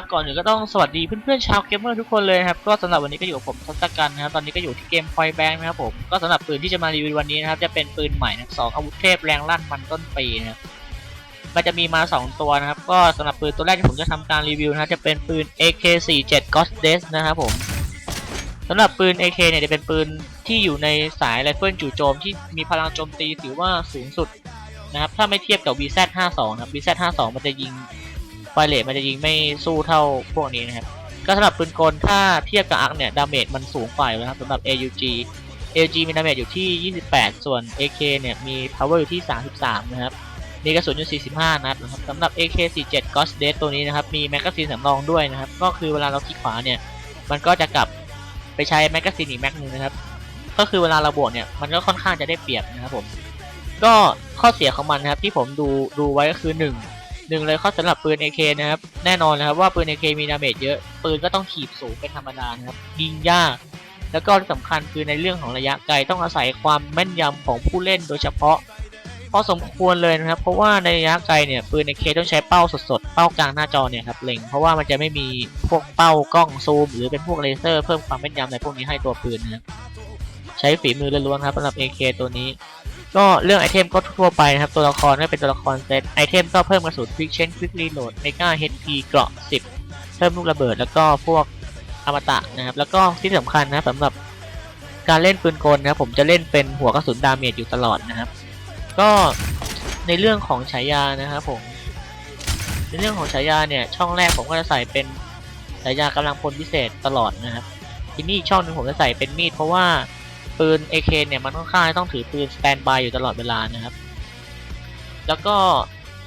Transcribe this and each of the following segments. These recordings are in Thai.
ับก่อนอื่นก็ต้องสวัสดีเพื่อนๆชาวเกมเมอร์ทุกคนเลยนะครับ ก็สำหรับวันนี้ก็อยู่กับผมทศกัณฐ์นะครับ ตอนนี้ก็อยู่ที่เกม Point Bank นะครับผม ก็สำหรับปืนที่จะมารีวิววันนี้นะครับ จะเป็นปืนใหม่นะครับสองอาวุธเทพแรงลั่นมันต้นปีนะครับมันจะมีมา 2 ตัวนะครับ ก็สำหรับปืนตัวแรกที่ผมจะทำการรีวิวนะจะเป็นปืน AK47 Ghost Days นะครับผมสำหรับปืน AK เนี่ยจะเป็นปืนที่อยู่ในสายไรเฟิลจู่โจมที่มีพลังโจมตีถือว่าสูงสุดนะครับ ถ้าไม่เทียบกับ VZ52 นะครับ VZ52 มันจะยิง ไฟเลทมันจะยิงไม่สู้เท่าพวกนี้นะครับ ก็สำหรับปืนกลถ้าเทียบกับอาร์คเนี่ย ดาเมจมันสูงกว่าอยู่นะครับสำหรับ AUG AUG มีดาเมจอยู่ที่ 28 ส่วน AK เนี่ย มี power อยู่ที่ 33 นะครับ มีกระสุนอยู่ 45 นัดนะครับสำหรับ AK47 Ghost Death ตัวนี้นะครับ มีแมกกาซีนสำรองด้วยนะครับ ก็คือเวลาเราคลิกขวาเนี่ย มันก็จะกลับไปใช้แมกกาซีนอีกแม็กนึงนะครับ ก็คือเวลาเราบวกเนี่ย มันก็ค่อนข้างจะได้เปรียบนะครับผม ก็ข้อเสียของมันนะครับที่ผมดูดูไว้ก็คือหนึ่ง หนึ่งเลยข้อสำหรับปืน AK นะครับ แน่นอนนะครับว่าปืน AK มีดาเมจเยอะ ปืนก็ต้องขีบสูงเป็นธรรมดานะครับ ยิงยาก แล้วก็ที่สำคัญคือในเรื่องของระยะไกลต้องอาศัยความแม่นยำของผู้เล่นโดยเฉพาะพอสมควรเลยนะครับ เพราะว่าในระยะไกลเนี่ยปืน AK ต้องใช้เป้าสดๆ เป้ากลางหน้าจอเนี่ยครับเล็งเพราะว่ามันจะไม่มีพวกเป้ากล้องซูม หรือเป็นพวกเลเซอร์เพิ่มความแม่นยำในพวกนี้ให้ตัวปืนนะครับใช้ฝีมือล้วนๆครับสำหรับ AK ตัวนี้ ก็เรื่องไอเทมก็ทั่วไปนะครับ ตัวละครก็เป็นตัวละครเซตไอเทมก็เพิ่มกระสุน Quick Change Quick Reload Mega HP เกราะ 10 เพิ่มลูกระเบิดแล้วก็พวกอมตะนะครับ แล้วก็ที่สำคัญนะสำหรับการเล่นปืนกลนะครับ ผมจะเล่นเป็นหัวกระสุนดาเมจอยู่ตลอดนะครับ ก็ในเรื่องของฉายานะครับผมในเรื่องของฉายาเนี่ยช่องแรกผมก็จะใส่เป็นฉายากำลังพลพิเศษตลอดนะครับ ทีนี้อีกช่องหนึงผมจะใส่เป็นมีดเพราะว่า ปืน AK เนี่ยมันค่อนข้างต้องถือปืนสแตนบายอยู่ตลอดเวลานะครับ แล้วก็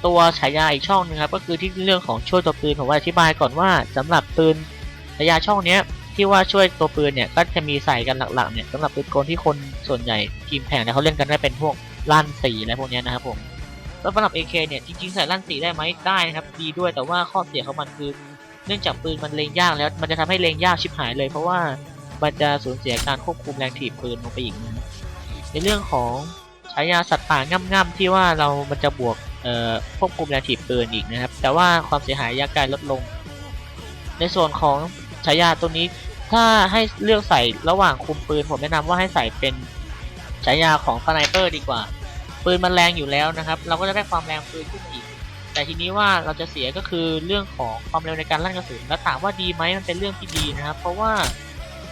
ตัวฉายาอีกช่องหนึงครับก็คือที่เรื่องของช่วยตัวปืนผมว่าอธิบายก่อนว่าสำหรับปืนฉายาช่องเนี้ยที่ว่าช่วยตัวปืนเนี่ยก็จะมีใส่กันหลักๆเนี่ยสำหรับปืนกลที่คนส่วนใหญ่ทีมแข่งเนี่ยเขาเล่นกันได้เป็นพวกลั่นสีอะไรพวกเนี้ยนะครับผมแล้วสำหรับ AK เนี่ยจริงๆใส่ลั่นสีได้ไหมได้นะครับดีด้วยแต่ว่าข้อเสียของมันคือ เนื่องจากปืนมันเลงยากแล้วมันจะทำให้เลงยากชิบหายเลยเพราะว่า มันจะสูญเสียการควบคุมแรงถีบปืนลงไปอีกนะในเรื่องของฉายาสัตว์ป่าง่ำๆที่ว่าเรามันจะบวกควบคุมแรงถีบปืนอีกนะครับ แต่ว่าความเสียหายยะไกลลดลง ในส่วนของฉายาตัวนี้ถ้าให้เลือกใส่ระหว่างคุมปืนผมแนะนำว่าให้ใส่เป็นฉายาของสไนเปอร์ดีกว่า ปืนมันแรงอยู่แล้วนะครับ เราก็จะได้ความแรงปืนขึ้นอีก แต่ทีนี้ว่าเราจะเสียก็คือเรื่องของความเร็วในการลั่นกระสุนแล้วถามว่าดีไหมมันเป็นเรื่องที่ดีนะครับ เพราะว่า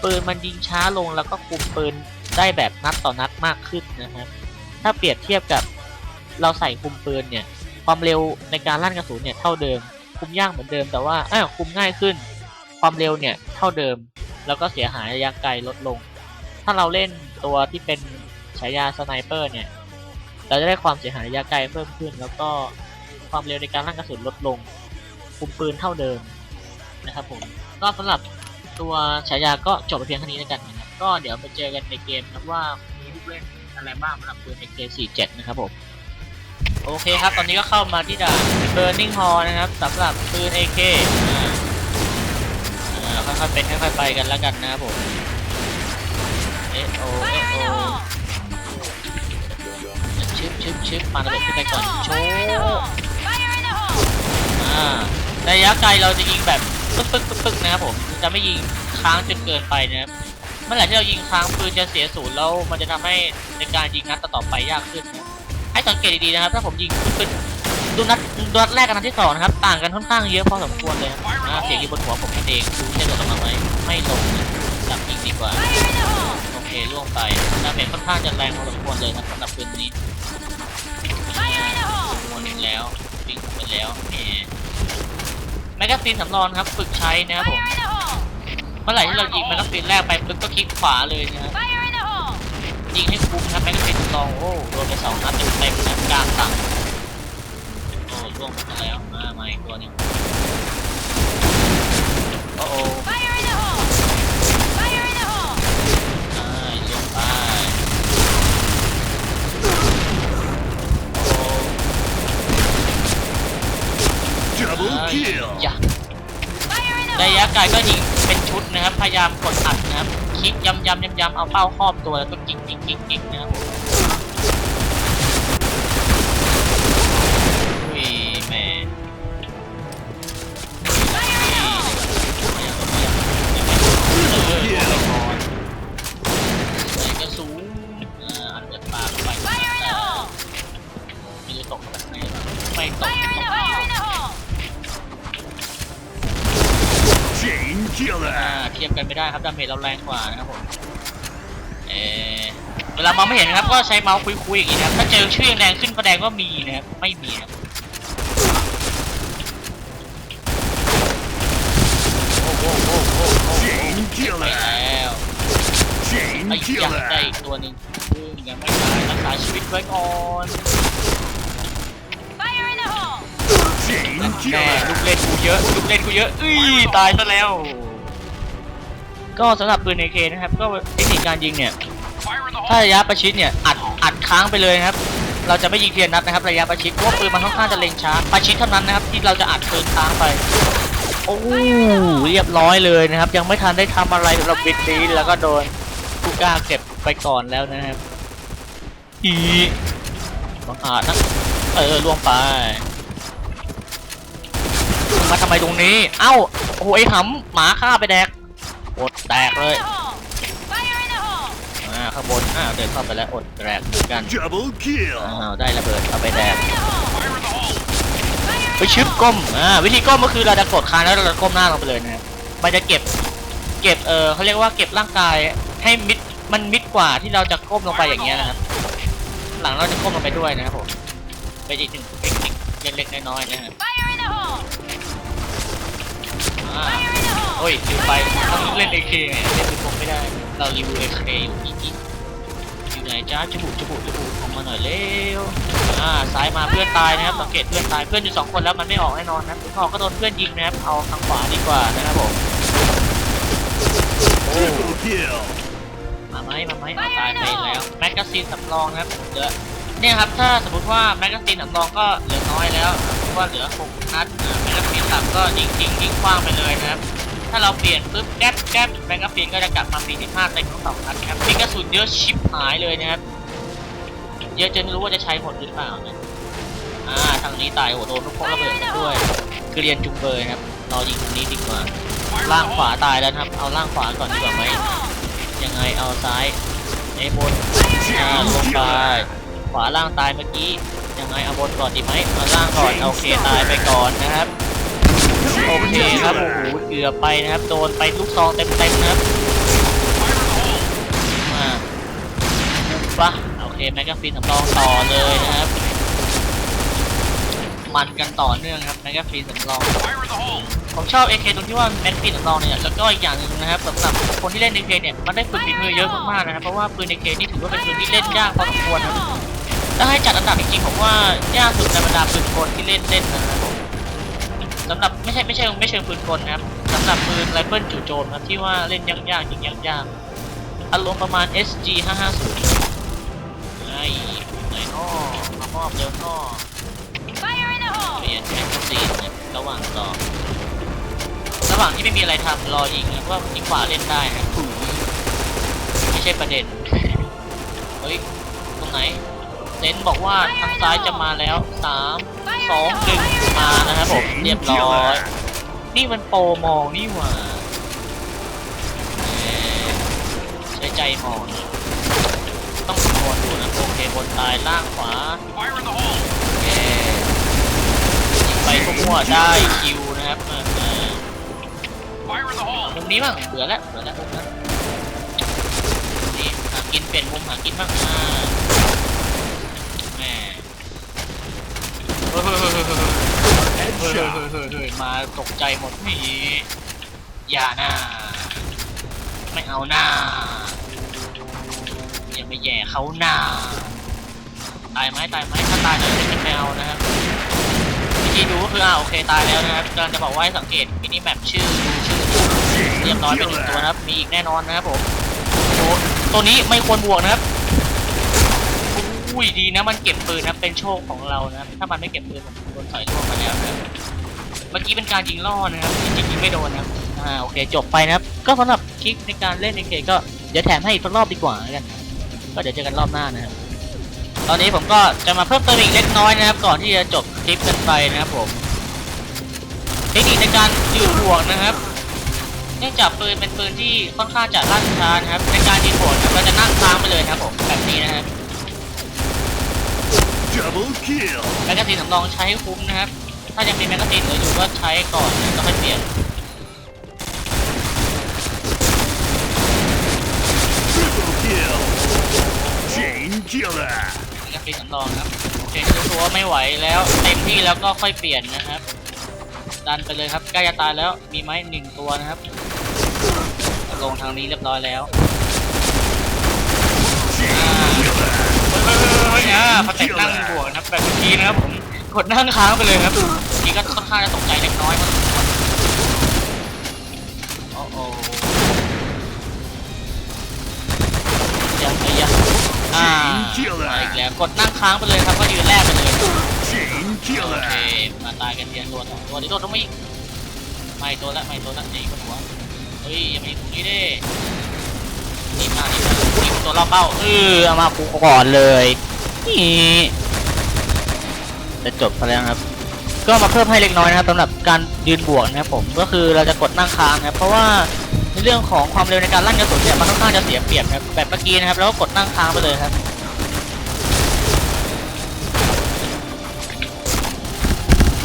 ปืนมันยิงช้าลงแล้วก็คุมปืนได้แบบนัดต่อนัดมากขึ้นนะครับ ถ้าเปรียบเทียบกับเราใส่คุมปืนเนี่ย ความเร็วในการลั่นกระสุนเนี่ยเท่าเดิม คุมยากเหมือนเดิมแต่ว่าเออคุมง่ายขึ้น ความเร็วเนี่ยเท่าเดิม แล้วก็เสียหายระยะไกลลดลง ถ้าเราเล่นตัวที่เป็นฉายาสไนเปอร์เนี่ย เราจะได้ความเสียหายระยะไกลเพิ่มขึ้น แล้วก็ความเร็วในการลั่นกระสุนลดลง คุมปืนเท่าเดิมนะครับผม ก็สำหรับ ตัวฉายาก็จบไปเพียงเท่านี้แล้วกันนะครับก็เดี๋ยวไปเจอกันในเกมนะว่ามีลูกเล่นอะไรบ้างสำหรับปืน AK47 นะครับผมโอเคครับ ตอนนี้ก็เข้ามาที่ด่าน Burning Hall นะครับสำหรับปืน AK อ่าอ่าค่อยๆเป็นค่อยๆไปกันแล้วกันนะครับผมเอะโอเอะโอชึบชึบชึบปาระเบิดขึ้นไปก่อนโชว์อ่าระยะไกลเราจะยิงแบบ ปึ๊กปึ๊กปึ๊กปึ๊กนะครับผมจะไม่ยิงค้างจนเกินไปนะครับเมื่อไหร่ที่เรายิงค้างปืนจะเสียศูนย์แล้วมันจะทำให้ในการยิงนัดต่อไปยากขึ้นนะให้สังเกตดีๆนะครับ ถ้าผมยิงปึ๊กปึ๊กดูนัดดูนัดแรกกับนัดที่สองนะครับต่างกันค่อนข้างเยอะพอสมควรเลยครับอ่าเสียงอยู่บนหัวผมนั่นเองดูจะโดนลงมาไหมไม่ลงจับยิงดีกว่าโอเคล่วงไปดาเมจค่อนข้างจะแรงพอสมควรเลยครับสำหรับปืนนี้วนอีกแล้ววิ่งไปแล้วแหมแมกกาซีนสำรองครับฝึกใช้นะครับผม เมื่อไหร่ที่เรายิงแมกกาซีนแรกไปปุ๊บก็คลิกขวาเลยนะครับยิงให้คุ้มครับแมกกาซีนสำรองโอ้โดนไปสองนัดเต็มๆนะกลางตังโอ้ล่วงไปแล้วมามาอีกตัวนึงโอ้โหอ่าล่วงไป Double เอ้ย kill. อย่าระยะไกลก็ยิงเป็นชุดนะครับ พยายามกดอัดนะครับ คลิกย้ำย้ำย้ำย้ำเอาเป้าครอบตัวแล้วก็กิ๊กกิ๊กกิ๊กกิ๊กนะครับ จเราแรงกว่านะครับผมเออเวลามองไม่เห็นนะครับ ก็ใช้เมาส์คุยๆอย่างนี้นะครับ ถ้าเจอชื่อแดงขึ้นก็แดงว่ามีนะครับ ไม่มีครับโอ้โหโอ้โหโอ้โห Chain ไป killer. แล้ว Chain ยักษ์ได้ killer. อีกตัวหนึ่งซึ่งยังไม่ตายรักษาชีวิตไว้ก่อน Chain แม่ killer. ลูกเล่นกูเยอะ ลูกเล่นกูเยอะอุ้ยตายซะแล้ว ก็สำหรับปืน AK นะครับ ก็เทคนิคการยิงเนี่ย ถ้าระยะประชิดเนี่ยอัดอัดค้างไปเลยนะครับ เราจะไม่ยิงเทียนนัดนะครับระยะประชิดเพราะปืนมันค่อนข้างจะเล็งช้าประชิดเท่านั้นนะครับที่เราจะอัดปืนค้างไป โอ้เรียบร้อยเลยนะครับ ยังไม่ทันได้ทำอะไรสำหรับบิดนี้แล้วก็โดนกูก้าเก็บไปก่อนแล้วนะครับอีบังอาจนะเออล่วงไปมาทำไมตรงนี้ เอ้าโอ้โหไอ้หำหมาฆ่าไปแดก อดแตกเลยอ่าข้างบนอ่าเดินเข้าไปแล้วอดแตกเหมือนกัน Double kill. อ้าวได้ระเบิดเอาไปแดกไปชึบก้มอ่าวิธีก้มก็คือเราจะกดค้างแล้วเราจะก้มหน้าลงไปเลยนะครับมันจะเก็บเก็บเออเขาเรียกว่าเก็บร่างกายให้มิดมันมิดกว่าที่เราจะก้มลงไปอย่างเงี้ยนะครับ หลังเราจะก้มลงไปด้วยนะครับผมเป็นอีกหนึ่งเทคนิคเล็กๆน้อยๆนะครับอ่า โอ้ยลืมไปต้องเล่นเอเคไงเล่นปืนพกไม่ได้ เรารีวิวเอเคอยู่อีกอีอยู่ไหนจ้าจมูกจมูกจมูกออกมาหน่อยเร็วอ่าซ้ายมาเพื่อนตายนะครับสังเกตเพื่อนตายเพื่อนอยู่สองคนแล้วมันไม่ออกแน่นอนนะถึงออกก็โดนเพื่อนยิงนะครับเอาทางขวาดีกว่านะครับผมโอ้ Triple kill. มาไหมมาไหมเอาตายไปแล้วแมกกาซีนสำรองนะครับเหลือเนี่ยครับถ้าสมมติว่าแมกกาซีนสำรองก็เหลือน้อยแล้วเพราะว่าเหลือ6นัดแมกกาซีนต่ำก็ยิงทิ้งยิงคว้างไปเลยนะครับ ถ้าเราเปลี่ยนปุ๊บแก๊ปแก๊ปแมกกาซีนก็จะกลับมา 45เต็มทั้งสองนัดครับมีกระสุนเยอะชิบหายเลยนะครับ เยอะจนไม่รู้ว่าจะใช้หมดหรือเปล่านะอ่าทางนี้ตายโอ้โดนลูกโป่งระเบิดด้วยเกรียนจุงเบยครับรอยิงตรงนี้ดีกว่าล่างขวาตายแล้วนะครับ เอาล่างขวาก่อนดีกว่าไหมยังไงเอาซ้ายไอ้บนอ่าลงไปขวาล่างตายเมื่อกี้ยังไงเอาบนก่อนดีไหมเอาล่างก่อนโอเคตายไปก่อนนะครับ โอเคครับโอ้โหเกือบไปนะครับ โดนไปลูกซองเต็มๆนะครับมาปะโอเคแมกกาซีนสำรองต่อเลยนะครับ มันกันต่อเนื่องครับแมกกาซีนสำรองผมชอบ AK ตรงที่ว่าแม็กซีนของเราเนี่ยแล้วก็อีกอย่างหนึ่งนะครับสำหรับคนที่เล่น AK เนี่ยมันได้ฝึกฝีมือเยอะมากๆนะครับเพราะว่าปืน AK นี่ถือว่าเป็นปืนที่เล่นยากพอสมควรนะครับถ้าให้จัดอันดับจริงๆผมว่ายากสุดในบรรดาปืนกลที่เล่นเล่นนะครับ สำหรับไม่ใช่ไม่ใช่ไม่เชิงปืนกลนะครับสำหรับปืนไรเฟิลจู่โจมครับที่ว่าเล่นยากๆจริงยากๆอารมณ์ประมาณ SG 550ไอ้ไหนอ้อมามอบเดี๋ยวอ้อเปลี่ยนแม็กซีนนะระหว่างรอระหว่างที่ไม่มีอะไรทำรอยิงนะว่ายิงขวาเล่นได้นะไม่ใช่ประเด็นเฮ้ยตรงไหนเซนบอกว่าทางซ้ายจะมาแล้วสาม สองหนึ่งมานะครับผมเรียบร้อย นี่มันโปรมองนี่หว่าใช้ใจมอง ต้องคำนวณดูนะโอเคบนตายล่างขวาไปมั่วได้คิวนะครับเออเออมุมนี้บ้างเบื่อแล้วเบื่อแล้วนั้นนี่หากินเปลี่ยนมุมหากินบ้างอ่าแหม่ เฮ้ยเฮ้ยเฮ้ยเฮ้ยเฮ้ยเฮ้ยเฮ้ยเฮ้ยมาตกใจหมดนีอย่าหน้าไม่เอาหน้าอย่าไปแย่เขาหน้าตายไหมตายไหมถ้าตายเลยจะไม่เอานะครับวิธีดูก็คืออ่าโอเคตายแล้วนะครับกำลังจะบอกว่าให้สังเกตมินิแมปชื่อชื่อเรียบร้อยไปหนึ่งตัวนะครับมีอีกแน่นอนนะครับผมตัวนี้ไม่ควรบวกนะครับ อุ้ยดีนะมันเก็บปืนนะเป็นโชคของเรานะ ถ้ามันไม่เก็บปืนผมโดนถอยล่วงมาแล้วนะเมื่อกี้เป็นการยิงล่อนะครับจริงๆยิงไม่โดนนะอ่าโอเคจบไปนะครับ ก็สำหรับคลิปในการเล่นในเคก็เดี๋ยวแถมให้อีกรอบดีกว่ากัน ก็เดี๋ยวเจอกันรอบหน้านะครับตอนนี้ผมก็จะมาเพิ่มเติมอีกเล็กน้อยนะครับ ก่อนที่จะจบคลิปกันไปนะครับผมเทคนิคในการยิงบวกนะครับ เนื่องจากปืนเป็นปืนที่ค่อนข้างจะลั่นช้านะครับในการยิงบวกนะครับเราจะนั่งค้าม แบบนี้นะครับ Double kill. แมกกาซีนสำรองใช้ให้คุ้มนะครับ ถ้ายังมีแมกกาซีนเหลืออยู่ก็ใช้ก่อนแล้วค่อยเปลี่ยน Triple kill. Chain killer. แมกกาซีนสำรองนะครับโอเครู้ตัวว่าไม่ไหวแล้วเต็มที่แล้วก็ค่อยเปลี่ยนนะครับ ดันไปเลยครับใกล้จะตายแล้วมีไหมหนึ่งตัวนะครับ ลงทางนี้เรียบร้อยแล้ว Chain killer. เฮ้ยอ่าพอเตะนั่งบวกนะครับแบบเมื่อกี้นะครับผมกดนั่งค้างไปเลยครับเมื่อกี้ก็ค่อนข้างจะตกใจเล็กน้อยพอสมควรโอ้โหยังไงยังอ่ามาอีกแล้วกดนั่งค้างไปเลยครับก็ยืนแรกไปเลยโอเคมาตายกันเทียนตัวสองตัวนี้โดนต้องไม่ไม่ตัวละไม่ตัวละนี่คนหัวเฮ้ยอย่ามายิงตรงนี้ดินี่มานี่มานี่ตัวรอบเป้าเออเอามาปูก่อนเลย จะจบไปแล้วครับ ก็มาเพิ่มให้เล็กน้อยนะครับสำหรับการยืนบวกนะครับผมก็คือเราจะกดนั่งค้างนะครับเพราะว่าในเรื่องของความเร็วในการลั่นกระสุนเนี่ยมันค่อนข้างจะเสียเปรียบนะครับแบบเมื่อกี้นะครับแล้วก็กดนั่งค้างไปเลยครับ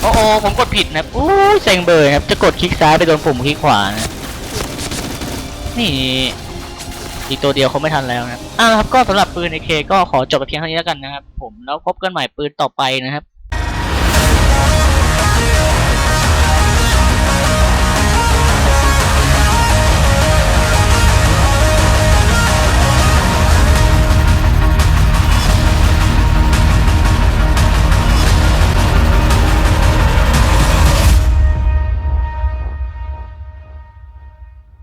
โอ้โอผมกดผิดนะครับอู้เซ็งเบอร์ครับจะกดคลิกซ้ายไปโดนปุ่มคลิกขวานะนี่ อีกตัวเดียวเขาไม่ทันแล้วนะครับอ่าครับก็สำหรับปืน AK ก็ขอจบไปเพียงเท่านี้แล้วกันนะครับผมแล้วพบกันใหม่ปืนต่อไปนะครับ